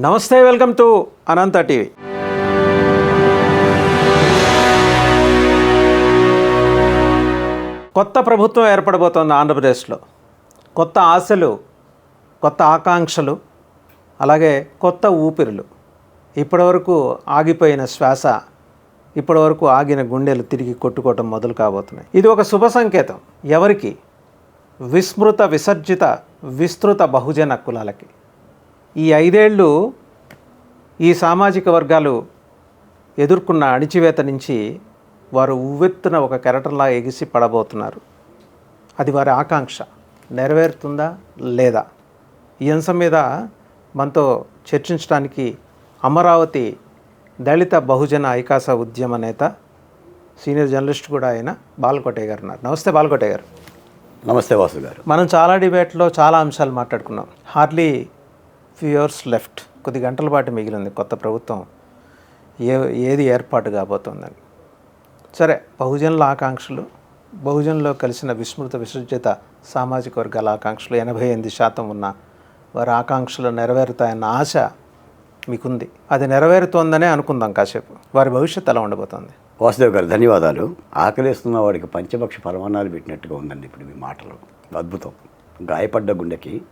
నమస్తే welcome to Anantha TV. కొత్త ప్రభుత్వం ఏర్పడబోతోంది ఆంధ్రప్రదేశ్లో. కొత్త ఆశలు కొత్త ఆకాంక్షలు అలాగే కొత్త ఊపిరులు. ఇప్పటివరకు ఆగిపోయిన శ్వాస ఇప్పటివరకు ఆగిన గుండెలు తిరిగి కొట్టుకోవటం మొదలు కాబోతున్నాయి. ఇది ఒక శుభ సంకేతం. ఎవరికి? విస్మృత విసర్జిత విస్తృత బహుజన కులాలకి. ఈ ఐదేళ్ళు ఈ సామాజిక వర్గాలు ఎదుర్కొన్న అణిచివేత నుంచి వారు ఉవ్వెత్తున ఒక కెరటంలా ఎగిసి పడబోతున్నారు. అది వారి ఆకాంక్ష. నెరవేరుతుందా? లేదా? ఈ అంశం మీద మనతో చర్చించడానికి అమరావతి దళిత బహుజన ఐకాస ఉద్యమ నేత సీనియర్ జర్నలిస్ట్ కూడా అయిన బాలకోటయ్య గారు ఉన్నారు. నమస్తే బాలకోటయ్య గారు. నమస్తే వాసు గారు మనం చాలా డిబేట్లో చాలా అంశాలు మాట్లాడుకున్నాం. హార్డ్లీ ఫ్యూ అవర్స్ లెఫ్ట్ కొద్ది గంటల పాటు మిగిలింది కొత్త ప్రభుత్వం. ఏ ఏది ఏర్పాటు కాబోతోందని. సరే బహుజనుల ఆకాంక్షలు బహుజనులో కలిసిన విస్మృత విసర్జిత సామాజిక వర్గాల ఆకాంక్షలు ఎనభై ఎనిమిది శాతం ఉన్న వారి ఆకాంక్షలు నెరవేరుతాయన్న ఆశ మీకుంది. అది నెరవేరుతోందనే అనుకుందాం కాసేపు. వారి భవిష్యత్తు ఎలా ఉండబోతోంది? వాసుదేవ్ గారు ధన్యవాదాలు. ఆకలిస్తున్న వాడికి పంచపక్ష పరమాణాలు పెట్టినట్టుగా ఉందండి ఇప్పుడు మీ మాటలు. అద్భుతం. గాయపడ్డ గుండెకి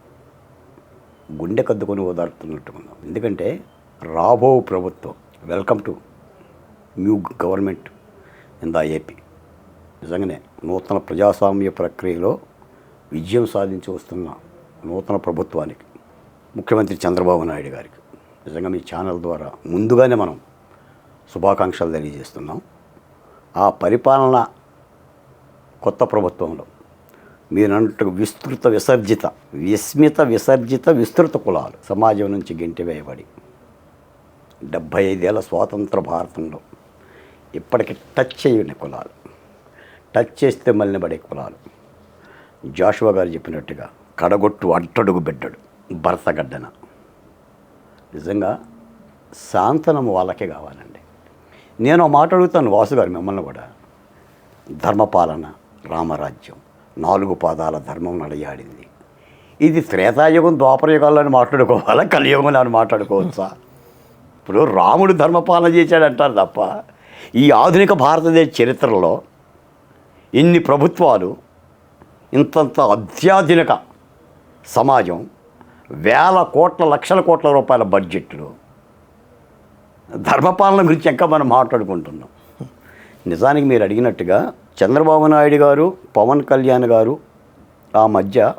గుండె కద్దుకొని ఓదార్తున్నట్టు ఉన్నాం ఎందుకంటే రాబో ప్రభుత్వం welcome to new government in the AP నిజంగానే నూతన ప్రజాస్వామ్య ప్రక్రియలో విజయం సాధించి వస్తున్న నూతన ప్రభుత్వానికి ముఖ్యమంత్రి చంద్రబాబు నాయుడు గారికి నిజంగా మీ ఛానల్ ద్వారా ముందుగానే మనం శుభాకాంక్షలు తెలియజేస్తున్నాం. ఆ పరిపాలన కొత్త ప్రభుత్వంలో మీరు అన్నట్టు విస్తృత విసర్జిత విస్మిత విసర్జిత విస్తృత కులాలు సమాజం నుంచి గెంటివేయబడి డెబ్భై ఐదేళ్ళ స్వాతంత్ర భారతంలో ఇప్పటికి టచ్ చేయని కులాలు టచ్ చేస్తే మలినబడే కులాలు. జాషువా గారు చెప్పినట్టుగా కడగొట్టు అట్టడుగు బిడ్డడు భరతగడ్డన నిజంగా శాంతనం వాళ్ళకే కావాలండి. నేను ఒక మాట అడుగుతాను వాసు గారు మిమ్మల్ని కూడా. ధర్మపాలన రామరాజ్యం. నాలుగు పాదాల ధర్మం నడయాడింది. ఇది త్రేతాయుగం ద్వాపరయుగాల్లో అని మాట్లాడుకోవాలా? కలియుగంలో అని మాట్లాడుకోవచ్చా? ఇప్పుడు రాముడు ధర్మపాలన చేశాడంటారు తప్ప ఈ ఆధునిక భారతదేశ చరిత్రలో ఇన్ని ప్రభుత్వాలు ఇంతంత అత్యాధునిక సమాజం వేల కోట్ల లక్షల కోట్ల రూపాయల బడ్జెట్లు. ధర్మపాలన గురించి ఇంకా మనం మాట్లాడుకుంటున్నాం. నిజానికి మీరు అడిగినట్టుగా చంద్రబాబు నాయుడు గారు పవన్ కళ్యాణ్ గారు ఆ మధ్య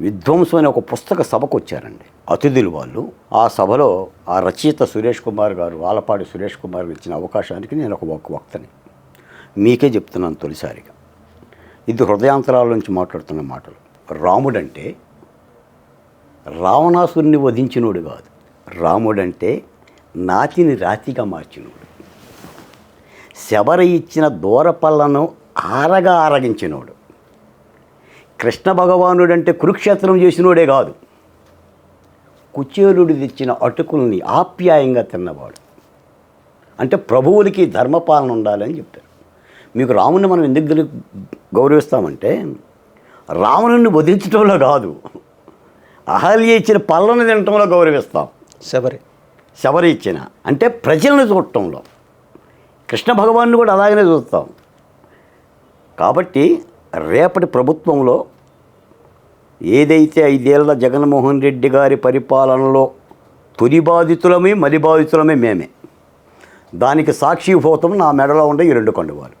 విధ్వంసం అనే ఒక పుస్తక సభకు వచ్చారండి. అతిథులు వాళ్ళు. ఆ సభలో ఆ రచయిత సురేష్ కుమార్ గారు ఆలపాటి సురేష్ కుమార్ ఇచ్చిన అవకాశానికి నేను ఒక ఒక వక్తని. మీకే చెప్తున్నాను తొలిసారిగా. ఇది హృదయాంతరాల నుంచి మాట్లాడుతున్న మాటలు. రాముడంటే రావణాసురుని వధించినోడు కాదు. రాముడంటే నాతిని రాతిగా మార్చినోడు. శబర ఇచ్చిన దూరపల్లను ఆరగా ఆరగించినోడు. కృష్ణ భగవానుడు అంటే కురుక్షేత్రం చేసినోడే కాదు. కుచేలుడు తెచ్చిన అటుకుల్ని ఆప్యాయంగా తిన్నవాడు. అంటే ప్రభువులకి ధర్మపాలన ఉండాలని చెప్తారు. మీకు రాముని మనం ఎందుకు గౌరవిస్తామంటే రావణుని వధించడంలో కాదు. అహల్య ఇచ్చిన పళ్ళను తినటంలో గౌరవిస్తాం. శబరి. శబరి ఇచ్చిన. అంటే ప్రజలను చూడటంలో. కృష్ణ భగవాన్ని కూడా అలాగనే చూస్తాం. కాబట్టి రేపటి ప్రభుత్వంలో ఏదైతే ఐదేళ్ళ జగన్మోహన్ రెడ్డి గారి పరిపాలనలో తొలి బాధితులమే మలి బాధితులమే మేమే. దానికి సాక్షిభూతం నా మెడలో ఉండే ఈ రెండు కండువాలు.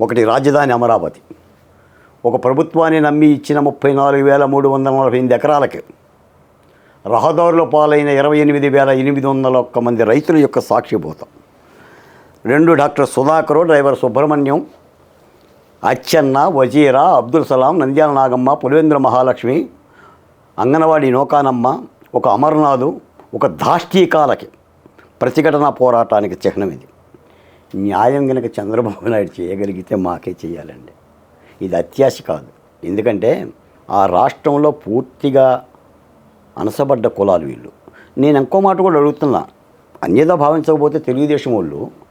ఒకటి రాజధాని అమరావతి. ఒక ప్రభుత్వాన్ని నమ్మి ఇచ్చిన ముప్పై నాలుగు వేల మూడు వందల నలభై ఎనిమిది ఎకరాలకి రహదారుల పాలైన ఇరవై ఎనిమిది వేల ఎనిమిది వందల ఒక్క మంది రైతుల యొక్క సాక్షిభూతం రెండు డాక్టర్ సుధాకరు డ్రైవర్ సుబ్రహ్మణ్యం అచ్చెన్న వజీరా అబ్దుల్ సలాం నంద్యాల నాగమ్మ పులివేంద్ర మహాలక్ష్మి అంగనవాడి నోకానమ్మ ఒక అమర్నాథు ఒక దాష్టీకాలకి ప్రతిఘటన పోరాటానికి చిహ్నం ఇది. న్యాయం కనుక చంద్రబాబు నాయుడు చేయగలిగితే మాకే చేయాలండి. ఇది అత్యాశ కాదు. ఎందుకంటే ఆ రాష్ట్రంలో పూర్తిగా అనసబడ్డ కులాలు వీళ్ళు. నేను ఇంకో మాట కూడా అడుగుతున్నా. అన్యదా భావించకపోతే తెలుగుదేశం వాళ్ళు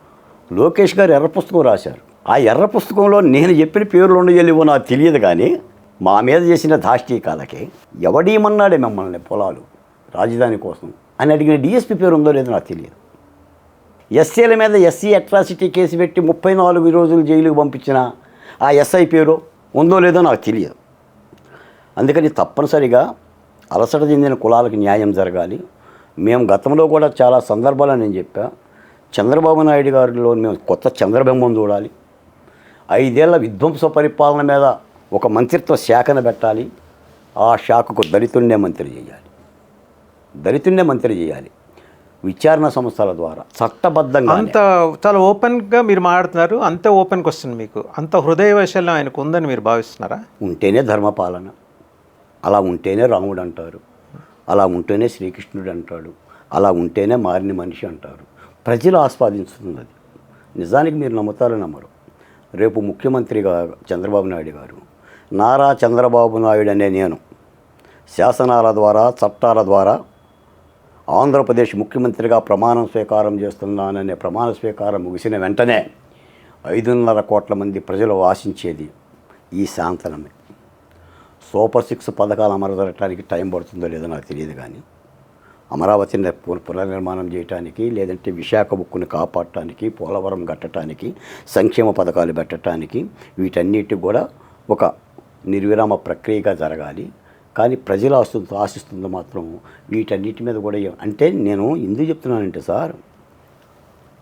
లోకేష్ గారు ఎర్ర పుస్తకం రాశారు. ఆ ఎర్ర పుస్తకంలో నేను చెప్పిన పేర్లు ఉండయలేవో నాకు తెలియదు కానీ మా మీద చేసిన దాష్టీకాలకి ఎవడీమన్నాడే మిమ్మల్ని పొలాలు రాజధాని కోసం అని అడిగిన డిఎస్పీ పేరు ఉందో లేదో నాకు తెలియదు. ఎస్సీల మీద ఎస్సీ అట్రాసిటీ కేసు పెట్టి ముప్పై నాలుగు రోజులు జైలుకు పంపించిన ఆ ఎస్ఐ పేరు ఉందో లేదో నాకు తెలియదు. అందుకని తప్పనిసరిగా అలసట చెందిన కులాలకు న్యాయం జరగాలి. మేము గతంలో కూడా చాలా సందర్భాలు నేను చెప్పా. చంద్రబాబు నాయుడు గారిలో మేము కొత్త చంద్రబింబం చూడాలి. ఐదేళ్ళ విధ్వంస పరిపాలన మీద ఒక మంత్రిత్వ శాఖను పెట్టాలి. ఆ శాఖకు దళితుండే మంత్రి చేయాలి. దళితుండే మంత్రి చేయాలి. విచారణ సంస్థల ద్వారా చట్టబద్ధంగా అంత చాలా ఓపెన్గా మీరు మాట్లాడుతున్నారు. అంత ఓపెన్ క్వశ్చన్ మీకు. అంత హృదయ వైశల్యం ఆయనకు ఉందని మీరు భావిస్తున్నారా? ఉంటేనే ధర్మపాలన. అలా ఉంటేనే రాముడు అంటారు. అలా ఉంటేనే శ్రీకృష్ణుడు అంటాడు. అలా ఉంటేనే మారిన మనిషి అంటారు. ప్రజలు ఆస్వాదించుతున్నది నిజానికి మీరు నమ్ముతారో నమ్మరు. రేపు ముఖ్యమంత్రిగా చంద్రబాబు నాయుడు గారు నారా చంద్రబాబు నాయుడు అనే నేను శాసనాల ద్వారా చట్టాల ద్వారా ఆంధ్రప్రదేశ్ ముఖ్యమంత్రిగా ప్రమాణం స్వీకారం చేస్తున్నాననే ప్రమాణ స్వీకారం ముగిసిన వెంటనే ఐదున్నర కోట్ల మంది ప్రజలు ఆశించేది ఈ శాంతనమే. సూపర్ సిక్స్ పథకాలు అమలు జరగడానికి టైం పడుతుందో లేదో నాకు తెలియదు కానీ అమరావతిని పునర్నిర్మాణం చేయటానికి లేదంటే విశాఖ ఉక్కును కాపాడటానికి పోలవరం కట్టడానికి సంక్షేమ పథకాలు పెట్టడానికి వీటన్నిటి కూడా ఒక నిర్విరామ ప్రక్రియగా జరగాలి. కానీ ప్రజలు ఆస్తు ఆశిస్తుంది మాత్రం వీటన్నిటి మీద కూడా అంటే నేను ఎందుకు చెప్తున్నానంటే సార్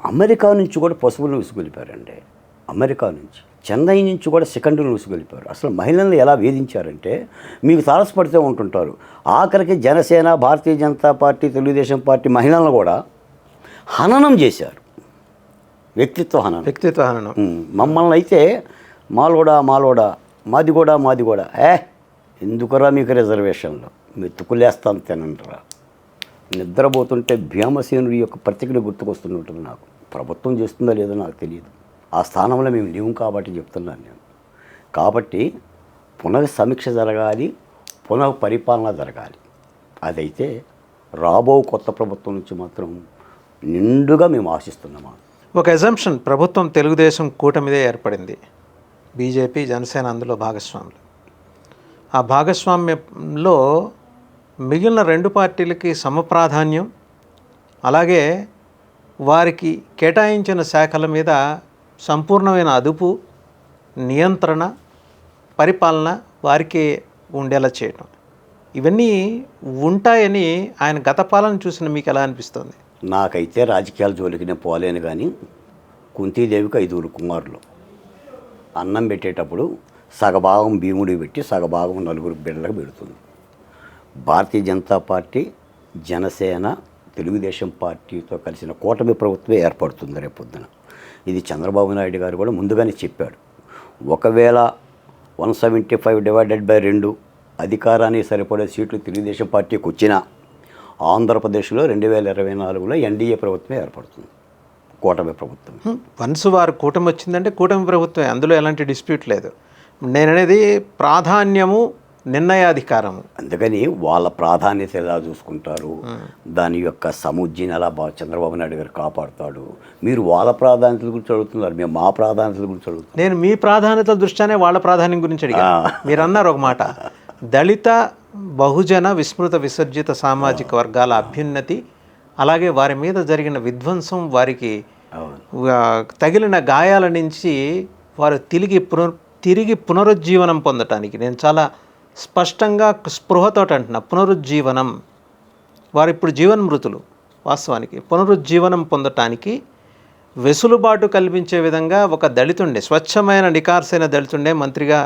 అమెరికా నుంచి కూడా పశువులను విసుగులిపారండి. అమెరికా నుంచి చెన్నై నుంచి కూడా సెకండ్లు విసుగొలిపారు అసలు మహిళలను ఎలా వేధించారంటే మీకు తారసపడితే ఉంటుంటారు. ఆఖరికి జనసేన భారతీయ జనతా పార్టీ తెలుగుదేశం పార్టీ మహిళలను కూడా హననం చేశారు. వ్యక్తిత్వ హననం. వ్యక్తిత్వ హననం. ఉమ్, మమ్మల్ని అయితే మాలోడా మాలోడా మాది కూడా మాది కూడా ఏ ఎందుకురా మీకు రిజర్వేషన్లు? మెతుకులేస్తాను తినంటరా నిద్రపోతుంటే భీమసేనుడి యొక్క ప్రతిజ్ఞ గుర్తుకొస్తుంటుంది నాకు. ప్రభుత్వం చేస్తుందో లేదో నాకు తెలియదు. ఆ స్థానంలో మేము లేవు కాబట్టి చెప్తున్నాను నేను. కాబట్టి పునః సమీక్ష జరగాలి పునః పరిపాలన జరగాలి. అదైతే రాబో కొత్త ప్రభుత్వం నుంచి మాత్రం నిండుగా మేము ఆశిస్తున్నాము? ఒక ఎజంప్షన్ ప్రభుత్వం తెలుగుదేశం కూటమిదే ఏర్పడింది. బీజేపీ జనసేన అందులో భాగస్వాములు. ఆ భాగస్వామ్యంలో మిగిలిన రెండు పార్టీలకి సమప్రాధాన్యం అలాగే వారికి కేటాయించిన శాఖల మీద సంపూర్ణమైన అదుపు నియంత్రణ పరిపాలన వారికే ఉండేలా చేయటం. ఇవన్నీ ఉంటాయని ఆయన గత పాలన చూసిన మీకు ఎలా అనిపిస్తుంది? నాకైతే రాజకీయాల జోలికి నేను పోలేను కానీ కుంతీదేవికి ఐదుగురు కుమారులు. అన్నం పెట్టేటప్పుడు సగభాగం భీముడికి పెట్టి సగభాగం నలుగురు బిడ్డలకు పెడుతుంది. భారతీయ జనతా పార్టీ జనసేన తెలుగుదేశం పార్టీతో కలిసిన కూటమి ప్రభుత్వమే ఏర్పడుతుంది రేపొద్దున. ఇది చంద్రబాబు నాయుడు గారు కూడా ముందుగానే చెప్పాడు. ఒకవేళ one seventy five divided by రెండు అధికారానికి సరిపడే సీట్లు తెలుగుదేశం పార్టీకి వచ్చినా ఆంధ్రప్రదేశ్లో రెండు వేల ఇరవై నాలుగులో ఎన్డీఏ ప్రభుత్వం ఏర్పడుతుంది. కూటమి ప్రభుత్వం. వన్స్ వారు కూటమి వచ్చిందంటే కూటమి ప్రభుత్వం అందులో ఎలాంటి డిస్ప్యూట్ లేదు. నేననేది ప్రాధాన్యము నిర్ణయాధికారము. అందుకని వాళ్ళ ప్రాధాన్యత ఎలా చూసుకుంటారు? దాని యొక్క సముజ్జిని ఎలా చంద్రబాబు నాయుడు గారు కాపాడుతాడు? మీరు వాళ్ళ ప్రాధాన్యతల గురించి అడుగుతున్నారు మేము మా ప్రాధాన్యతల గురించి అడుగుతున్నాం. నేను మీ ప్రాధాన్యతల దృష్ట్యానే వాళ్ళ ప్రాధాన్యం గురించి అడిగాను. మీరు అన్నారు ఒక మాట. దళిత బహుజన విస్మృత విసర్జిత సామాజిక వర్గాల అభ్యున్నతి అలాగే వారి మీద జరిగిన విధ్వంసం వారికి తగిలిన గాయాల నుంచి వారు తిరిగి పునర్ తిరిగి పునరుజ్జీవనం పొందటానికి. నేను చాలా స్పష్టంగా స్పృహతో అంటున్నా పునరుజ్జీవనం. వారు ఇప్పుడు జీవన్మృతులు వాస్తవానికి. పునరుజ్జీవనం పొందటానికి వెసులుబాటు కల్పించే విధంగా ఒక దళితుండే స్వచ్ఛమైన నికార్సైన దళితుండే మంత్రిగా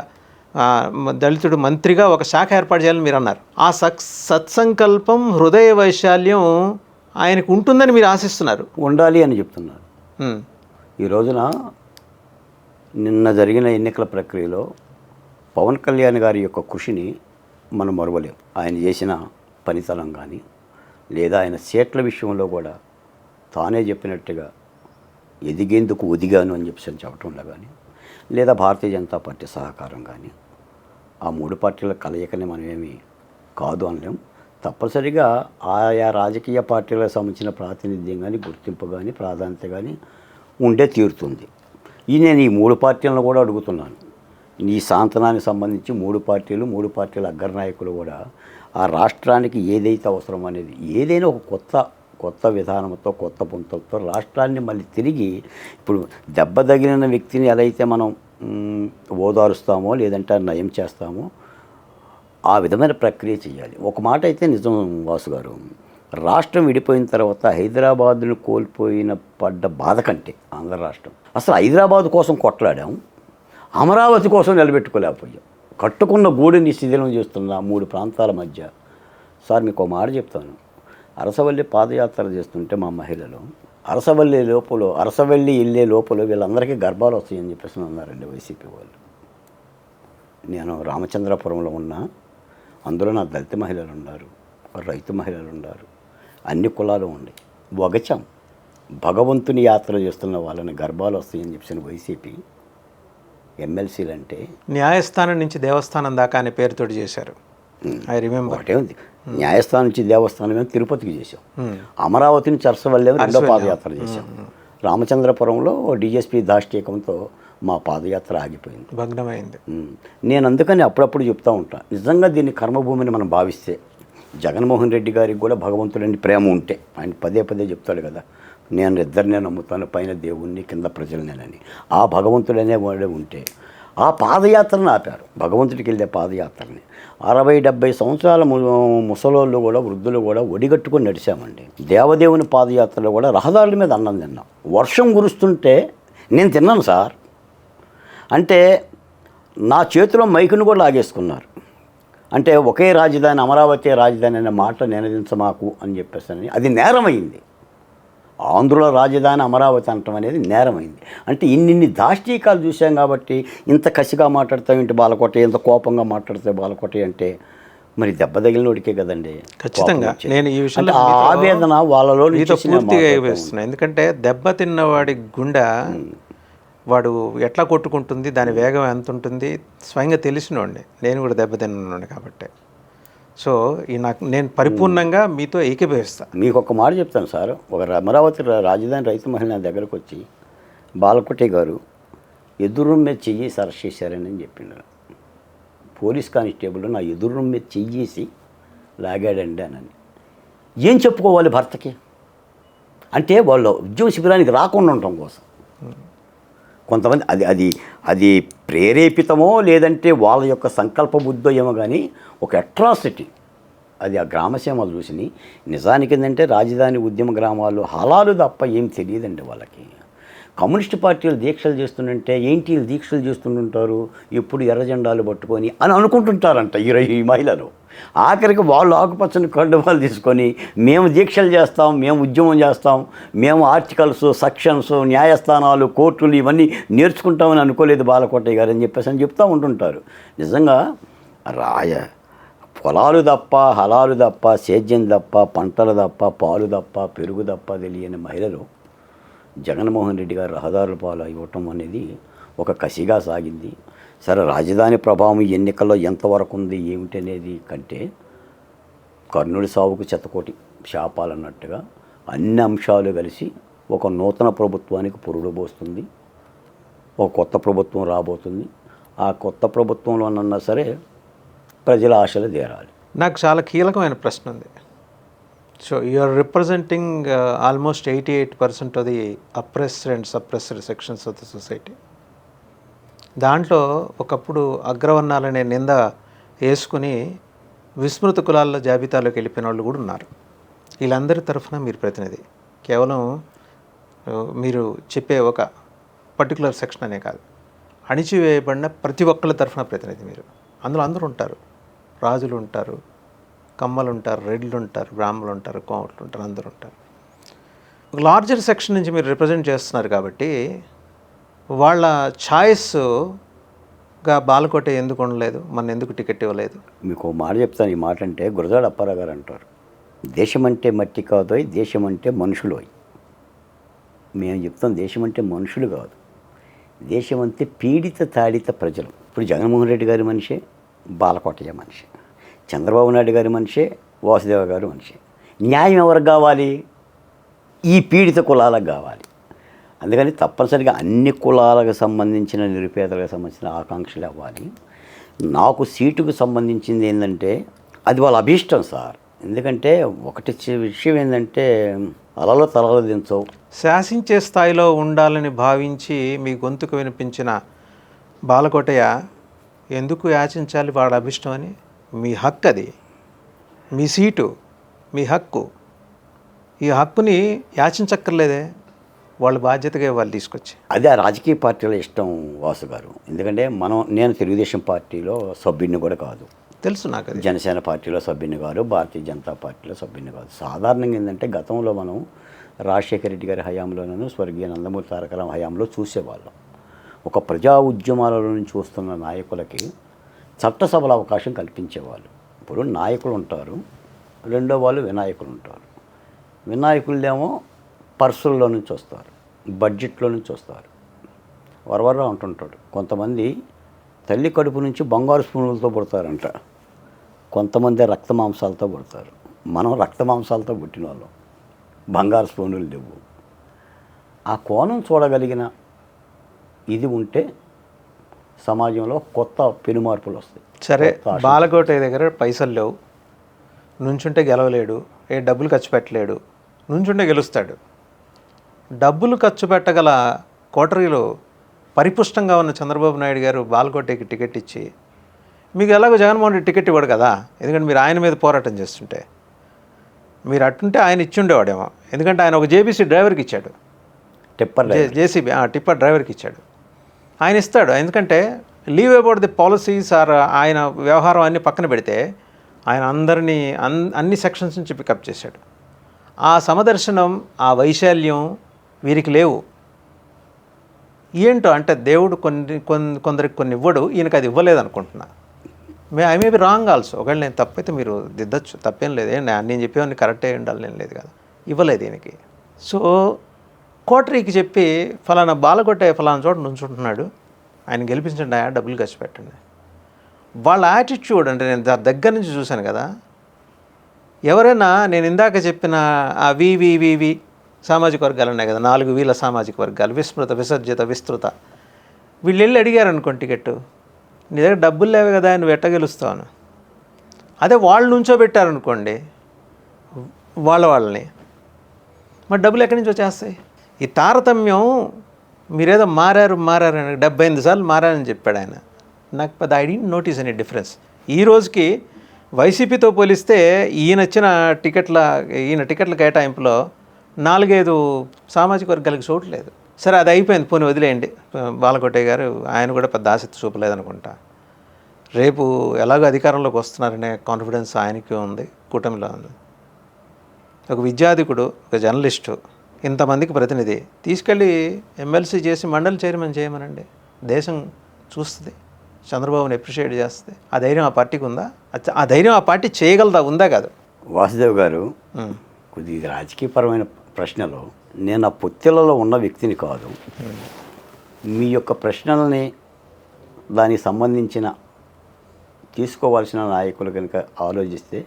దళితుడు మంత్రిగా ఒక శాఖ ఏర్పాటు చేయాలని మీరు అన్నారు ఆ సక్ సత్సంకల్పం హృదయ వైశాల్యం ఆయనకు ఉంటుందని మీరు ఆశిస్తున్నారు. ఉండాలి అని చెప్తున్నారు. ఈ రోజున నిన్న జరిగిన ఎన్నికల ప్రక్రియలో పవన్ కళ్యాణ్ గారి యొక్క కృషిని మనం మరవలేం. ఆయన చేసిన పనితనం కానీ లేదా ఆయన సీట్ల విషయంలో కూడా తానే చెప్పినట్టుగా ఎదిగేందుకు ఒదిగాను అని చెప్పి చెప్పడంలో కానీ లేదా భారతీయ జనతా పార్టీ సహకారం కానీ ఆ మూడు పార్టీల కలయికని మనమేమి కాదు అనలేం. తప్పనిసరిగా ఆయా రాజకీయ పార్టీలకు సంబంధించిన ప్రాతినిధ్యం కానీ గుర్తింపు కానీ ప్రాధాన్యత కానీ ఉండే తీరుతుంది. ఈ నేను ఈ మూడు పార్టీలను కూడా అడుగుతున్నాను. ఈ సాంతనానికి సంబంధించి మూడు పార్టీలు మూడు పార్టీల అగ్రనాయకులు కూడా ఆ రాష్ట్రానికి ఏదైతే అవసరం అనేది ఏదైనా ఒక కొత్త కొత్త విధానంతో కొత్త పుంతలతో రాష్ట్రాన్ని మళ్ళీ తిరిగి ఇప్పుడు దెబ్బ తగిలిన వ్యక్తిని ఎలా అయితే మనం ఓదారుస్తామో లేదంటే నయం చేస్తామో ఆ విధమైన ప్రక్రియ చేయాలి. ఒక మాట అయితే నిజం వాసు గారు రాష్ట్రం విడిపోయిన తర్వాత హైదరాబాద్ను కోల్పోయిన పడ్డ బాధ కంటే ఆంధ్ర రాష్ట్రం. అసలు హైదరాబాద్ కోసం కొట్లాడాం. అమరావతి కోసం నిలబెట్టుకోలేకపోయాం. కట్టుకున్న గూడిని శిథిలం చేస్తున్న మూడు ప్రాంతాల మధ్య. సార్ మీకు ఒక మాట చెప్తాను. అరసవల్లి పాదయాత్ర చేస్తుంటే మా మహిళలు అరసవల్లి లోపల అరసవల్లి వెళ్ళే లోపల వీళ్ళందరికీ గర్భాలు వస్తాయని చెప్పేసి అన్నారండి వైసీపీ వాళ్ళు. నేను రామచంద్రపురంలో ఉన్నా అందులో నా దళిత మహిళలు ఉన్నారు రైతు మహిళలు ఉన్నారు అన్ని కులాలు ఉన్నాయి. వగచాం భగవంతుని యాత్ర చేస్తున్న వాళ్ళని గర్భాలు వస్తాయని చెప్పిన వైసీపీ ఎమ్మెల్సీలు అంటే న్యాయస్థానం నుంచి దేవస్థానం దాకా అనే పేరుతోటి చేశారు. I remember. ఒకటే ఉంది. న్యాయస్థానం నుంచి దేవస్థానం తిరుపతికి చేసాం అమరావతి నుంచి అరసవల్లి ఏమో రెండో పాదయాత్ర చేసాం రామచంద్రపురంలో డిఎస్పీ దాష్టీకంతో మా పాదయాత్ర ఆగిపోయింది. భగ్నమైంది. నేను అందుకని అప్పుడప్పుడు చెప్తా ఉంటా. నిజంగా దీన్ని కర్మభూమిని మనం భావిస్తే జగన్మోహన్ రెడ్డి గారికి కూడా భగవంతుడని ప్రేమ ఉంటే ఆయన పదే పదే చెప్తాడు కదా. నేను ఇద్దరినే నమ్ముతాను పైన దేవుణ్ణి కింద ప్రజలనేనని. ఆ భగవంతుడనే వాడే ఉంటే ఆ పాదయాత్రను ఆపారు. భగవంతుడికి వెళ్ళే పాదయాత్రని. అరవై డెబ్బై సంవత్సరాల ముసలోళ్ళు కూడా వృద్ధులు కూడా ఒడిగట్టుకొని నడిచామండి. దేవదేవుని పాదయాత్రలో కూడా రహదారుల మీద అన్నం తిన్నాం. వర్షం కురుస్తుంటే నేను తిన్నాను సార్. అంటే నా చేతిలో మైకును కూడా లాగేసుకున్నారు. అంటే ఒకే రాజధాని అమరావతి రాజధాని అనే మాట నినదించమాకు అని చెప్పేసి అది నేరమైంది. ఆంధ్రుల రాజధాని అమరావతి అనటం అనేది నేరమైంది. అంటే ఇన్నిన్ని దాష్టీకాలు చూసాం కాబట్టి ఇంత కసిగా మాట్లాడతాం ఇంటి బాలకోట? ఇంత కోపంగా మాట్లాడితే బాలకోట అంటే మరి దెబ్బ తగిలినోడికే కదండి ఖచ్చితంగా. నేను ఈ విషయంలో ఆవేదన వాళ్ళలో పూర్తిగా ఎందుకంటే దెబ్బ తిన్నవాడి గుండె వాడు ఎట్లా కొట్టుకుంటుంది దాని వేగం ఎంత ఉంటుంది స్వయంగా తెలిసినోడిని. నేను కూడా దెబ్బ తిన్నాను కాబట్టి. సో ఈ నాకు నేను పరిపూర్ణంగా మీతో ఏకీభవిస్తా. మీకు ఒక మాట చెప్తాను సార్. ఒక అమరావతి రాజధాని రైతు మహిళ నా దగ్గరకు వచ్చి బాలకోటే గారు ఎదురు మీద చెయ్యేసి అరెస్ట్ చేశారని చెప్పిండు. పోలీస్ కానిస్టేబుల్ నా ఎదురు మీద చెయ్యేసి లాగాడండి అని ఏం చెప్పుకోవాలి భర్తకి? అంటే వాళ్ళు ఉద్యోగ శిబిరానికి రాకుండా ఉండటం కోసం. కొంతమంది అది అది అది ప్రేరేపితమో లేదంటే వాళ్ళ యొక్క సంకల్ప బుద్ధో ఏమో కానీ ఒక అట్రాసిటీ. అది ఆ గ్రామసీమలు చూసిని. నిజానికి ఏంటంటే రాజధాని ఉద్యమ గ్రామాలు హలాలు తప్ప ఏం తెలియదండి వాళ్ళకి. కమ్యూనిస్ట్ పార్టీలు దీక్షలు చేస్తుంటే ఏంటి దీక్షలు చేస్తుంటుంటారు? ఎప్పుడు ఎర్ర జెండాలు పట్టుకొని అని అనుకుంటుంటారంట ఈ మహిళలు. ఆఖరికి వాళ్ళు ఆకుపచ్చని కండువాలు తీసుకొని మేము దీక్షలు చేస్తాం మేము ఉద్యమం చేస్తాం మేము ఆర్టికల్స్ సెక్షన్స్ న్యాయస్థానాలు కోర్టులు ఇవన్నీ నేర్చుకుంటామని అనుకోలేదు బాలకోటయ్య గారు అని చెప్పేసి అని చెప్తూ ఉంటుంటారు. నిజంగా రాయ పొలాలు తప్ప హలాలు తప్ప సేద్యం తప్ప పంటలు తప్ప పాలు తప్ప పెరుగు తప్ప తెలియని మహిళలు జగన్మోహన్ రెడ్డి గారు రహదారుల పాలు ఇవ్వటం అనేది ఒక కసిగా సాగింది. సరే రాజధాని ప్రభావం ఎన్నికల్లో ఎంతవరకు ఉంది ఏమిటి అనేది కంటే కర్ణుడి సావుకు చెత్తకోటి శాపాలన్నట్టుగా అన్ని అంశాలు కలిసి ఒక నూతన ప్రభుత్వానికి పురుడు పోస్తుంది ఒక కొత్త ప్రభుత్వం రాబోతుంది. ఆ కొత్త ప్రభుత్వంలోనన్నా సరే ప్రజల ఆశలు తీరాలి. నాకు చాలా కీలకమైన ప్రశ్న ఉంది. So are representing almost eighty eight percent of the oppressed and suppressed sections of the society దాంట్లో ఒకప్పుడు అగ్రవర్ణాలనే నింద వేసుకుని విస్మృత కులాల జాబితాలోకి వెళ్ళిపోయిన వాళ్ళు కూడా ఉన్నారు. వీళ్ళందరి తరఫున మీరు ప్రతినిధి. కేవలం మీరు చెప్పే ఒక పర్టికులర్ సెక్షన్ అనే కాదు. అణిచివేయబడిన ప్రతి ఒక్కళ్ళ తరఫున ప్రతినిధి మీరు. అందులో అందరూ ఉంటారు. రాజులు ఉంటారు కమ్మలు ఉంటారు రెడ్లు ఉంటారు బ్రాహ్మలు ఉంటారు కోమట్లు ఉంటారు అందరూ ఉంటారు. ఒక లార్జర్ సెక్షన్ నుంచి మీరు రిప్రజెంట్ చేస్తున్నారు కాబట్టి వాళ్ళ ఛాయిస్గా బాలకోట ఎందుకు ఉండలేదు? మన ఎందుకు టికెట్ ఇవ్వలేదు? మీకు ఓ మాట చెప్తాను. ఈ మాట అంటే గురజాడ అప్పారావు గారు అంటారు. దేశం అంటే మట్టి కాదోయ్ దేశం అంటే మనుషులోయ్. మేము చెప్తాం దేశం అంటే మనుషులు కాదు. దేశం అంతే పీడిత తాడిత ప్రజలు. ఇప్పుడు జగన్మోహన్ రెడ్డి గారి మనిషే బాలకోటయ్య మనిషి. చంద్రబాబు నాయుడు గారి మనిషే వాసుదేవ గారు మనిషి. న్యాయం ఎవరికి కావాలి? ఈ పీడిత కులాలకు కావాలి. అందుకని తప్పనిసరిగా అన్ని కులాలకు సంబంధించిన నిరుపేదలకు సంబంధించిన ఆకాంక్షలు అవ్వాలి నాకు సీటుకు సంబంధించింది ఏంటంటే అది వాళ్ళ అభీష్టం సార్. ఎందుకంటే ఒకటి విషయం ఏంటంటే అలలో తలలు దించవు. శాసించే స్థాయిలో ఉండాలని భావించి మీ గొంతుకు వినిపించిన బాలకోటయ్య ఎందుకు యాచించాలి వాడు అభిష్టం అని? మీ హక్కు అది. మీ సీటు మీ హక్కు. ఈ హక్కుని యాచించక్కర్లేదే. వాళ్ళ బాధ్యతగా వాళ్ళు తీసుకొచ్చి. అది ఆ రాజకీయ పార్టీల ఇష్టం వాసు గారు. ఎందుకంటే మనం నేను తెలుగుదేశం పార్టీలో సభ్యుడిని కూడా కాదు. తెలుసు నాకు జనసేన పార్టీలో సభ్యుని కాదు భారతీయ జనతా పార్టీలో సభ్యుని కాదు. సాధారణంగా ఏంటంటే గతంలో మనం రాజశేఖర రెడ్డి గారి హయాంలోనూ స్వర్గీయ నందమూరి తారకరామ హయాంలో చూసేవాళ్ళం. ఒక ప్రజా ఉద్యమాలలో నుంచి వస్తున్న నాయకులకి చట్టసభల అవకాశం కల్పించేవాళ్ళు. ఇప్పుడు నాయకులు ఉంటారు రెండో వాళ్ళు వినాయకులు ఉంటారు. వినాయకులేమో పర్సుల్లో నుంచి వస్తారు బడ్జెట్లో నుంచి వస్తారు. వరవర అంటుంటాడు కొంతమంది తల్లి కడుపు నుంచి బంగారు స్పూన్లతో పుడతారంట. కొంతమంది రక్త మాంసాలతో పుడతారు. మనం రక్త మాంసాలతో పుట్టిన వాళ్ళం బంగారు స్పూనులు లేవు. ఆ కోణం చూడగలిగిన ఇది ఉంటే సమాజంలో కొత్త పెనుమార్పులు వస్తాయి. సరే బాలకోటయ్య దగ్గర పైసలు లేవు. నుంచుంటే గెలవలేడు. ఏ డబ్బులు ఖర్చు పెట్టలేడు. నుంచుంటే గెలుస్తాడు. డబ్బులు ఖర్చు పెట్టగల కోటరీలో పరిపుష్టంగా ఉన్న చంద్రబాబు నాయుడు గారు బాలకోటయ్యకి టికెట్ ఇచ్చి మీకు ఎలాగో జగన్మోహన్ రెడ్డి టికెట్ ఇవ్వడు కదా ఎందుకంటే మీరు ఆయన మీద పోరాటం చేస్తుంటే. మీరు అట్టుంటే ఆయన ఇచ్చి ఉండేవాడేమో ఎందుకంటే ఆయన ఒక జేబీసీ డ్రైవర్కి ఇచ్చాడు. టెప్పర్ జేసీబీ ఆ, టిప్పర్ డ్రైవర్కి ఇచ్చాడు. ఆయన ఇస్తాడు ఎందుకంటే leave about the policies are ఆయన వ్యవహారం అన్ని పక్కన పెడితే ఆయన అందరినీ అన్ అన్ని సెక్షన్స్ నుంచి పికప్ చేశాడు. ఆ సమదర్శనం ఆ వైశాల్యం వీరికి లేవు. ఏంటో అంటే దేవుడు కొన్ని కొన్ని కొందరికి కొన్ని ఇవ్వడు ఈయనకి అది ఇవ్వలేదు అనుకుంటున్నా may I may be wrong also ఒకవేళ నేను తప్పైతే మీరు దిద్దచ్చు తప్పేం లేదు. నేను చెప్పేవన్నీ కరెక్టే ఉండాలి నేను లేదు కదా. ఇవ్వలేదు ఈయనకి. సో కోటరీకి చెప్పి ఫలానా బాలగొట్టే ఫలానా చోట నుంచుంటున్నాడు. ఆయన గెలిపించండి ఆ డబ్బులు ఖర్చు పెట్టండి. వాళ్ళ యాటిట్యూడ్ అంటే నేను దగ్గర నుంచి చూశాను కదా. ఎవరైనా నేను ఇందాక చెప్పిన ఆ వి వి వి వి సామాజిక వర్గాలు ఉన్నాయి కదా నాలుగు వీల సామాజిక వర్గాలు విస్మృత విసర్జిత విస్తృత. వీళ్ళు వెళ్ళి అడిగారు అనుకోండి టికెట్ నీ దగ్గర డబ్బులు లేవు కదా నువ్వు ఎట్ట గెలుస్తావు అదే వాళ్ళు నుంచోబెట్టారనుకోండి వాళ్ళ వాళ్ళని. మరి డబ్బులు ఎక్కడి నుంచి వచ్చేస్తాయి? ఈ తారతమ్యం మీరేదో మారారు మారారు అని డెబ్బై ఎనిమిది సార్లు మారారని చెప్పాడు ఆయన. నాకు పెద్ద ఐ నోటీస్ అనే డిఫరెన్స్ ఈ రోజుకి వైసీపీతో పోలిస్తే ఈయన వచ్చిన టికెట్ల ఈయన టికెట్ల కేటాయింపులో నాలుగైదు సామాజిక వర్గాలకు చోటు లేదు. సరే అది అయిపోయింది. పోనీ వదిలేయండి. బాలకోటయ్య గారు ఆయన కూడా పెద్ద ఆసక్తి చూపలేదనుకుంటా. రేపు ఎలాగో అధికారంలోకి వస్తున్నారనే కాన్ఫిడెన్స్ ఆయనకి ఉంది కూటమిలో ఉంది. ఒక విద్యాధికుడు ఒక జర్నలిస్టు ఇంతమందికి ప్రతినిధి తీసుకెళ్ళి ఎమ్మెల్సీ చేసి మండలి చైర్మన్ చేయమనండి. దేశం చూస్తుంది. చంద్రబాబుని అప్రిషియేట్ చేస్తుంది. ఆ ధైర్యం ఆ పార్టీకి ఉందా? అచ్చ- ఆ ధైర్యం ఆ పార్టీ చేయగలదా? ఉందా కాదు. వాసుదేవ్ గారు. కొద్ది రాజకీయపరమైన ప్రశ్నలో నేను ఆ పొత్తిలలో ఉన్న వ్యక్తిని కాదు. మీ యొక్క ప్రశ్నలని దానికి సంబంధించిన తీసుకోవాల్సిన నాయకులు కనుక ఆలోచిస్తే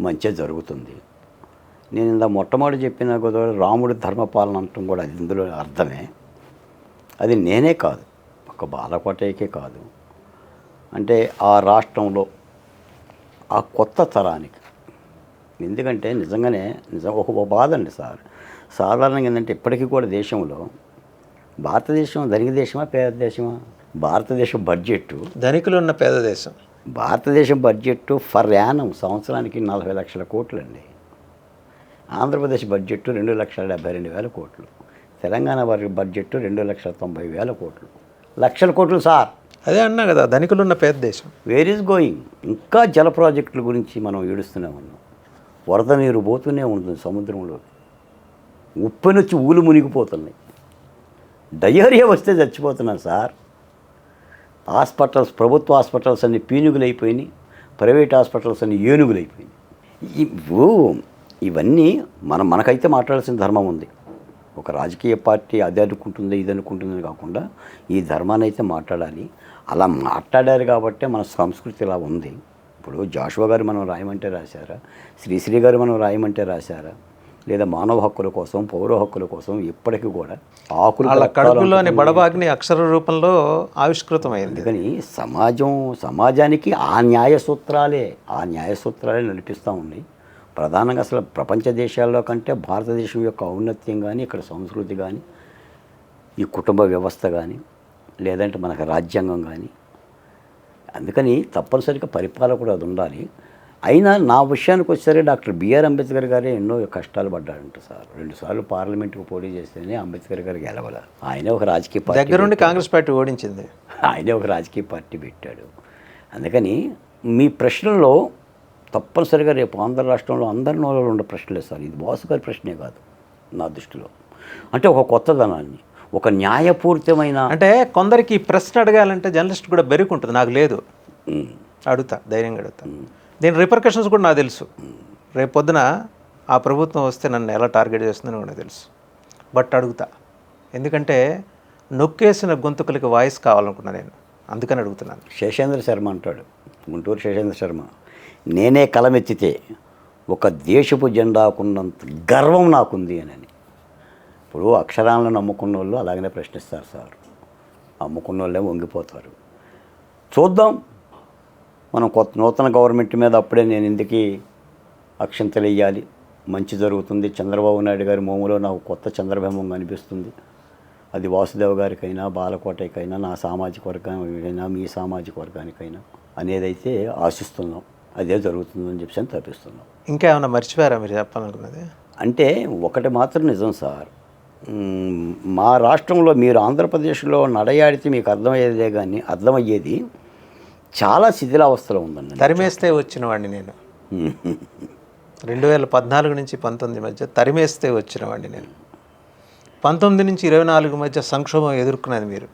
మంచిగా జరుగుతుంది. నేను ఇందా మొట్టమొదటి చెప్పిన కూడా రాముడి ధర్మపాలన అంటాం కూడా అది ఇందులో అర్థమే. అది నేనే కాదు ఒక బాలకోటయ్యకే కాదు. అంటే ఆ రాష్ట్రంలో ఆ కొత్త తరానికి ఎందుకంటే నిజంగానే నిజం ఒక బాధ అండి సార్. సాధారణంగా ఏంటంటే ఇప్పటికీ కూడా దేశంలో భారతదేశం ధనిక దేశమా పేద దేశమా? భారతదేశం బడ్జెట్ ధనికులు ఉన్న పేద దేశం. భారతదేశం బడ్జెట్ ఫర్ యానం సంవత్సరానికి నలభై లక్షల కోట్లు అండి ఆంధ్రప్రదేశ్ బడ్జెట్ రెండు లక్షల డెబ్బై రెండు వేల కోట్లు. తెలంగాణ వారి బడ్జెట్ రెండు లక్షల తొంభై వేల కోట్లు. లక్షల కోట్లు సార్. అదే అన్నా కదా ధనికులు ఉన్న పేద దేశం. Where is going. ఇంకా జల ప్రాజెక్టుల గురించి మనం ఏడుస్తూనే ఉన్నాం వరద నీరు పోతూనే ఉంటుంది సముద్రంలో. ఉప్పెనొచ్చి ఊలు మునిగిపోతున్నాయి. డయేరియా వస్తే చచ్చిపోతున్నాను సార్. హాస్పిటల్స్ ప్రభుత్వ హాస్పిటల్స్ అన్ని పీనుగులు అయిపోయినాయి ప్రైవేట్ హాస్పిటల్స్ అన్ని ఏనుగులు అయిపోయినాయి ఇవన్నీ మనం మనకైతే మాట్లాడాల్సిన ధర్మం ఉంది. ఒక రాజకీయ పార్టీ అది అనుకుంటుంది ఇది అనుకుంటుంది కాకుండా ఈ ధర్మాన్ని అయితే మాట్లాడాలి. అలా మాట్లాడారు కాబట్టే మన సంస్కృతి ఇలా ఉంది. ఇప్పుడు జాషువా గారు మనం రాయమంటే రాశారా? శ్రీశ్రీ గారు మనం రాయమంటే రాశారా? లేదా మానవ హక్కుల కోసం పౌర హక్కుల కోసం ఇప్పటికీ కూడా ఆకులు కడుపులోని బడబాగ్ని అక్షర రూపంలో ఆవిష్కృతమైంది. అందుకని సమాజం సమాజానికి ఆ న్యాయ సూత్రాలే ఆ న్యాయ సూత్రాలే నడిపిస్తూ ఉన్నాయి ప్రధానంగా అసలు ప్రపంచ దేశాల్లో కంటే భారతదేశం యొక్క ఔన్నత్యం కానీ ఇక్కడ సంస్కృతి కానీ ఈ కుటుంబ వ్యవస్థ కానీ లేదంటే మనకు రాజ్యాంగం కానీ అందుకని తప్పనిసరిగా పరిపాలకుడు అది ఉండాలి. అయినా నా విషయానికి వచ్చేసరికి డాక్టర్ బిఆర్ అంబేద్కర్ గారే ఎన్నో కష్టాలు పడ్డాడంట సార్. రెండుసార్లు పార్లమెంట్కి పోటీ చేస్తేనే అంబేద్కర్ గారు గెలవల. ఆయనే ఒక రాజకీయ పార్టీ దగ్గరుండి కాంగ్రెస్ పార్టీ ఓడించింది. ఆయనే ఒక రాజకీయ పార్టీ పెట్టాడు. అందుకని మీ ప్రశ్నలో తప్పనిసరిగా రేపు ఆంధ్ర రాష్ట్రంలో అందరి నోళ్ళలో ఉండే ప్రశ్నలే సార్. ఇది బాసు గారి ప్రశ్నే కాదు నా దృష్టిలో. అంటే ఒక కొత్తదనాన్ని. ఒక న్యాయపూరితమైన అంటే కొందరికి ప్రశ్న అడగాలంటే జర్నలిస్ట్ కూడా బెరుకుంటుంది. నాకు లేదు. అడుగుతా ధైర్యంగా అడుగుతా. దీని రిపర్కషన్స్ కూడా నాకు తెలుసు. రేపు పొద్దున ఆ ప్రభుత్వం వస్తే నన్ను ఎలా టార్గెట్ చేస్తుందని కూడా తెలుసు. బట్ అడుగుతా. ఎందుకంటే నొక్కేసిన గొంతుకులకి వాయిస్ కావాలనుకున్నా నేను. అందుకని అడుగుతున్నాను. శేషేంద్ర శర్మ అంటాడు. గుంటూరు శేషేంద్ర శర్మ. నేనే కలమెత్తితే ఒక దేశపు జెండాకున్నంత గర్వం నాకుంది అని. ఇప్పుడు అక్షరాలను నమ్ముకున్న వాళ్ళు అలాగనే ప్రశ్నిస్తారు సార్. అమ్ముకున్న వాళ్ళే వంగిపోతారు. చూద్దాం. మనం కొత్త నూతన గవర్నమెంట్ మీద అప్పుడే నేను ఇందుకి అక్షంతలు వేయాలి మంచి జరుగుతుంది. చంద్రబాబు నాయుడు గారి మోములో నాకు కొత్త చంద్రబింబం కనిపిస్తుంది. అది వాసుదేవ్ గారికైనా బాలకోటకైనా నా సామాజిక వర్గానికైనా మీ సామాజిక వర్గానికైనా అనేదైతే ఆశిస్తున్నాం. అదే జరుగుతుందని చెప్పి తప్పిస్తున్నాం ఇంకా ఏమైనా మర్చిపోయారా మీరు చెప్పాలనుకున్నది? అంటే ఒకటి మాత్రం నిజం సార్. మా రాష్ట్రంలో మీరు ఆంధ్రప్రదేశ్లో నడయాడితే మీకు అర్థమయ్యేదే కానీ అర్థమయ్యేది చాలా శిథిలావస్థలో ఉందండి. తరిమేస్తే వచ్చిన వాడిని నేను. రెండు వేల పద్నాలుగు నుంచి పంతొమ్మిది మధ్య తరిమేస్తే వచ్చిన వాడిని నేను. పంతొమ్మిది నుంచి ఇరవై నాలుగు మధ్య సంక్షోభం ఎదుర్కొన్నది మీరు.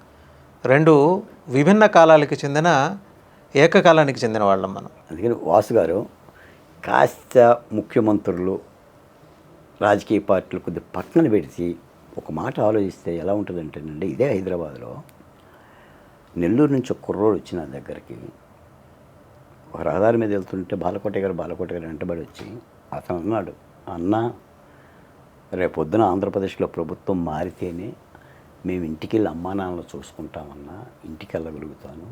రెండు విభిన్న కాలాలకు చెందిన ఏకకాలానికి చెందిన వాళ్ళం మనం. అందుకని వాసు గారు కాస్త ముఖ్యమంత్రులు రాజకీయ పార్టీలు కొద్ది పక్కన పెడితే ఒక మాట ఆలోచిస్తే ఎలా ఉంటుందంటేనండి ఇదే హైదరాబాద్లో నెల్లూరు నుంచి ఒక కుర్రోడు వచ్చి నా దగ్గరికి ఒక రహదారి మీద వెళ్తుంటే బాలకోట గారు బాలకోట గారు వెంటబడి వచ్చి అతను అన్నాడు అన్న రేపు పొద్దున ఆంధ్రప్రదేశ్లో ప్రభుత్వం మారితేనే మేము ఇంటికి వెళ్ళి అమ్మా నాన్నలు చూసుకుంటామన్నా ఇంటికి వెళ్ళగలుగుతాను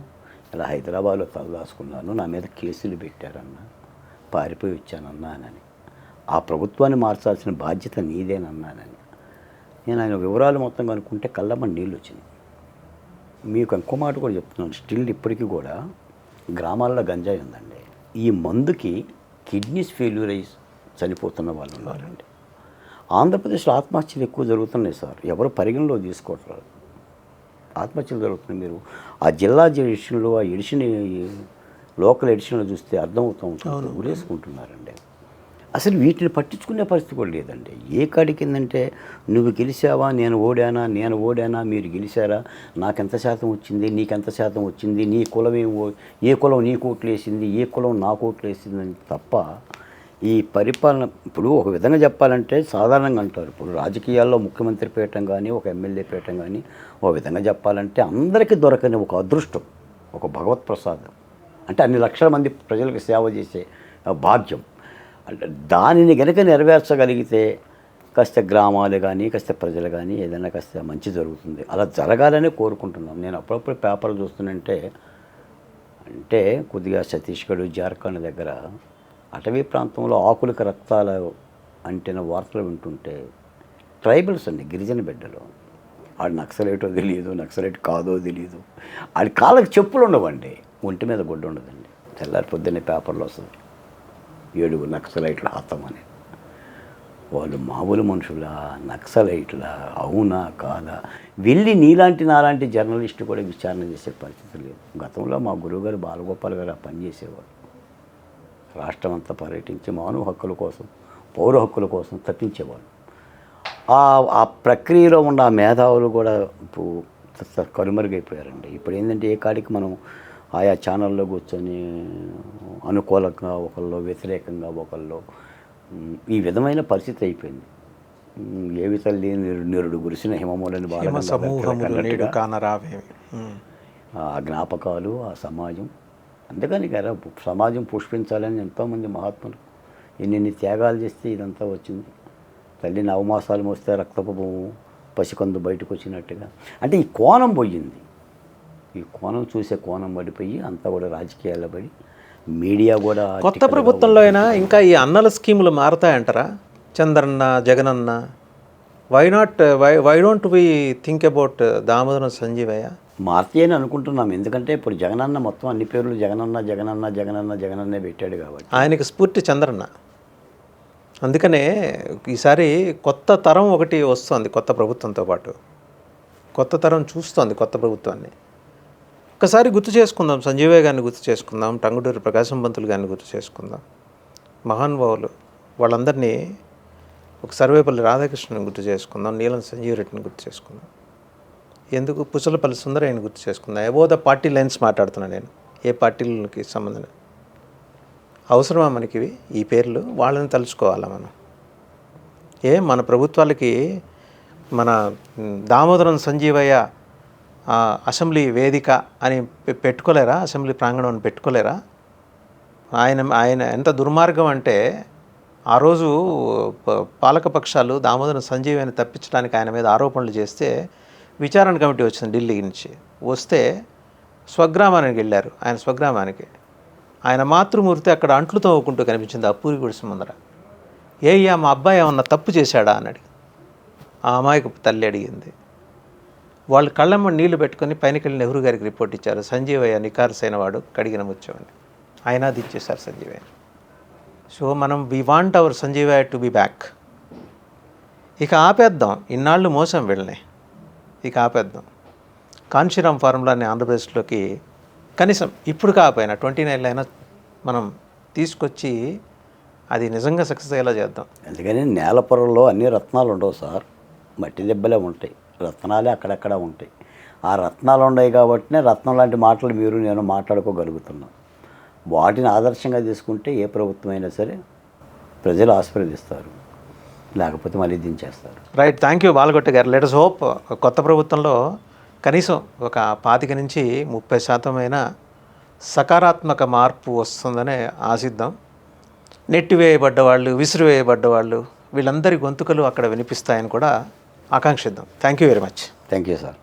ఇలా హైదరాబాద్లో తలదాసుకున్నాను నా మీద కేసులు పెట్టారన్న పారిపోయి వచ్చానన్నా అని. ఆ ప్రభుత్వాన్ని మార్చాల్సిన బాధ్యత నీదేనన్నానని. నేను ఆయన వివరాలు మొత్తం కనుక్కుంటే కళ్ళమ్మ నీళ్ళు వచ్చినాయి మీకు ఇంకో మాట కూడా చెప్తున్నాను. స్టిల్ ఇప్పటికీ కూడా గ్రామాల్లో గంజాయి ఉందండి. ఈ మందుకి కిడ్నీస్ ఫెయిల్యూర్ అయ్యి చనిపోతున్న వాళ్ళు ఉన్నారండి. ఆంధ్రప్రదేశ్లో ఆత్మహత్యలు ఎక్కువ జరుగుతున్నాయి సార్. ఎవరు పరిగణలో తీసుకోవట్లేదు. ఆత్మహత్యలు జరుగుతున్నాయి మీరు. ఆ జిల్లా ఎడిషన్లో ఆ ఎడిషన్ లోకల్ ఎడిషన్లో చూస్తే అర్థమవుతూ ఉంటుంది. ఊరేసుకుంటున్నారండి. అసలు వీటిని పట్టించుకునే పరిస్థితి కూడా లేదండి. ఏ కాడి కిందంటే నువ్వు గెలిచావా? నేను ఓడానా? నేను ఓడానా? మీరు గెలిచారా? నాకెంత శాతం వచ్చింది? నీకెంత శాతం వచ్చింది? నీ కులం ఏమో ఓ- ఏ కులం నీ కోట్లు వేసింది? ఏ కులం నా కోట్లు వేసిందని తప్ప ఈ పరిపాలన ఇప్పుడు ఒక విధంగా చెప్పాలంటే సాధారణంగా అంటారు. ఇప్పుడు రాజకీయాల్లో ముఖ్యమంత్రి పీయటం కానీ ఒక ఎమ్మెల్యే పీయటం కానీ ఒక విధంగా చెప్పాలంటే అందరికీ దొరకని ఒక అదృష్టం ఒక భగవత్ ప్రసాదం. అంటే అన్ని లక్షల మంది ప్రజలకు సేవ చేసే భాగ్యం. అంటే దానిని గనక నెరవేర్చగలిగితే కాస్త గ్రామాలు కానీ కాస్త ప్రజలు కానీ ఏదైనా కాస్త మంచి జరుగుతుంది. అలా జరగాలని కోరుకుంటున్నాం. నేను అప్పుడప్పుడు పేపర్లు చూస్తుంటే అంటే కొద్దిగా ఛత్తీస్గఢ్ జార్ఖండ్ దగ్గర అటవీ ప్రాంతంలో ఆకులకు రక్తాలు అంటిన వార్తలు వింటుంటే ట్రైబల్స్ అండి గిరిజన బిడ్డలు. ఆడు నక్సలైటో తెలియదు నక్సలైట్ కాదో తెలియదు ఆడి కాళ్ళకి చెప్పులు ఉండవండి. ఒంటి మీద గుడ్డ ఉండదండి. తెల్లారి పొద్దున్నే పేపర్లో వస్తుంది. ఏడుగురు నక్సలైట్ల హతమని అని. వాళ్ళు మామూలు మనుషులా నక్సలైట్లా అవునా కాదా? వెళ్ళి నీలాంటి నాలాంటి జర్నలిస్టు కూడా విచారణ చేసే పరిస్థితి లేదు. గతంలో మా గురువుగారు బాలగోపాల్ గారు ఆ పని చేసేవారు. రాష్ట్రం అంతా పర్యటించి మానవ హక్కుల కోసం పౌర హక్కుల కోసం తప్పించేవాళ్ళు. ఆ ఆ ప్రక్రియలో ఉన్న మేధావులు కూడా ఇప్పుడు కనుమరుగైపోయారండి. ఇప్పుడు ఏంటంటే ఏ కాడికి మనం ఆయా ఛానల్లో కూర్చొని అనుకూలంగా ఒకళ్ళు వ్యతిరేకంగా ఒకళ్ళు ఈ విధమైన పరిస్థితి అయిపోయింది. ఏవి తల్లి నిరు- నిరుడు గురిసిన హిమములని. ఆ జ్ఞాపకాలు ఆ సమాజం. అందుకని కదా సమాజం పుష్పించాలని ఎంతోమంది మహాత్ములు ఎన్నెన్ని త్యాగాలు చేస్తే ఇదంతా వచ్చింది. తల్లి నవమాసాలు మోస్తే రక్తపు పసికందు బయటకు వచ్చినట్టుగా. అంటే ఈ కోణం పోయింది. ఈ కోణం చూసే కోణం పడిపోయి అంతా కూడా రాజకీయాల్లో పడి మీడియా కూడా కొత్త ప్రభుత్వంలో అయినా ఇంకా ఈ అన్నల స్కీములు మారతాయంటారా? Chandranna Jagananna. Why not why why don't we think about Damodaram Sanjeevaiah మార్చి అని అనుకుంటున్నాం. ఎందుకంటే ఇప్పుడు జగనన్న మొత్తం అన్ని పేర్లు జగనన్న జగనన్న జగనన్న జగనన్నే పెట్టాడు కాబట్టి. ఆయనకి స్ఫూర్తి చంద్రన్న. అందుకనే ఈసారి కొత్త తరం ఒకటి వస్తుంది కొత్త ప్రభుత్వంతో పాటు. కొత్త తరం చూస్తోంది కొత్త ప్రభుత్వాన్ని. ఒకసారి గుర్తు చేసుకుందాం. సంజీవయ్య గారిని గుర్తు చేసుకుందాం. టంగుటూరి ప్రకాశం పంతులు గారిని గుర్తు చేసుకుందాం. మహానుభావులు వాళ్ళందరినీ ఒక సర్వేపల్లి రాధాకృష్ణుని గుర్తు చేసుకుందాం. నీలం సంజీవ్ రెడ్డిని గుర్తు చేసుకుందాం. ఎందుకు? పుసలపల్లి సుందరయ్యని గుర్తు చేసుకుందాం. ఏవో ద పార్టీ లైన్స్ మాట్లాడుతున్నా నేను. ఏ పార్టీలకి సంబంధం? అవసరమా మనకి ఈ పేర్లు వాళ్ళని తలుచుకోవాలా మనం? ఏ? మన ప్రభుత్వాలకి మన దామోదరం సంజీవయ్య అసెంబ్లీ వేదిక అని పెట్టుకోలేరా? అసెంబ్లీ ప్రాంగణం అని పెట్టుకోలేరా? ఆయన ఆయన ఎంత దుర్మార్గం అంటే ఆ రోజు ప- పాలకపక్షాలు దామోదరం సంజీవిని తప్పించడానికి ఆయన మీద ఆరోపణలు చేస్తే విచారణ కమిటీ వచ్చింది ఢిల్లీ నుంచి. వస్తే స్వగ్రామానికి వెళ్ళారు ఆయన స్వగ్రామానికి. ఆయన మాతృమూర్తి అక్కడ అంట్లు తవ్వుకుంటూ కనిపించింది ఆ పూరి గుడిసి ముందర. ఏ మా అబ్బాయి ఏమన్నా తప్పు చేశాడా? అని అడిగి ఆ అమ్మాయికి తల్లి అడిగింది. వాళ్ళు కళ్ళమ్మ నీళ్ళు పెట్టుకొని పైనకెళ్ళి నెహ్రూ గారికి రిపోర్ట్ ఇచ్చారు. సంజీవయ్య నికారసైన వాడు కడిగిన ముత్యమని ఆయన అది ఇచ్చేశారు సంజీవయ్య సో మనం we want our Sanjeevaiah to be back ఇక ఆపేద్దాం. ఇన్నాళ్ళు మోసం వెళ్ళినాయి ఇక ఆపేద్దాం. కాంశీరామ్ ఫార్ములాని ఆంధ్రప్రదేశ్లోకి కనీసం ఇప్పుడు కాకపోయినా ట్వంటీ నైన్లో అయినా మనం తీసుకొచ్చి అది నిజంగా సక్సెస్ అయ్యేలా చేద్దాం. అందుకని నేల పొరల్లో అన్ని రత్నాలు ఉండవు సార్. మట్టి దెబ్బలే ఉంటాయి. రత్నాలే అక్కడక్కడ ఉంటాయి. ఆ రత్నాలు ఉన్నాయి కాబట్టినే రత్నం లాంటి మాటలు మీరు నేను మాట్లాడుకోగలుగుతున్నాం. వాటిని ఆదర్శంగా తీసుకుంటే ఏ ప్రభుత్వం అయినా సరే ప్రజలు ఆశీర్వదిస్తారు. లేకపోతే మళ్ళీ దించేస్తారు. రైట్ థ్యాంక్ యూ బాలగొట్ట గారు. లెటర్స్ హోప్ కొత్త ప్రభుత్వంలో కనీసం ఒక పాతిక నుంచి ముప్పై శాతమైన సకారాత్మక మార్పు వస్తుందనే ఆశిద్దాం. నెట్టివేయబడ్డ వాళ్ళు విసిరివేయబడ్డ వాళ్ళు వీళ్ళందరి గొంతుకలు అక్కడ వినిపిస్తాయని కూడా ఆకాంక్షిద్దాం. Thank you very much thank you sir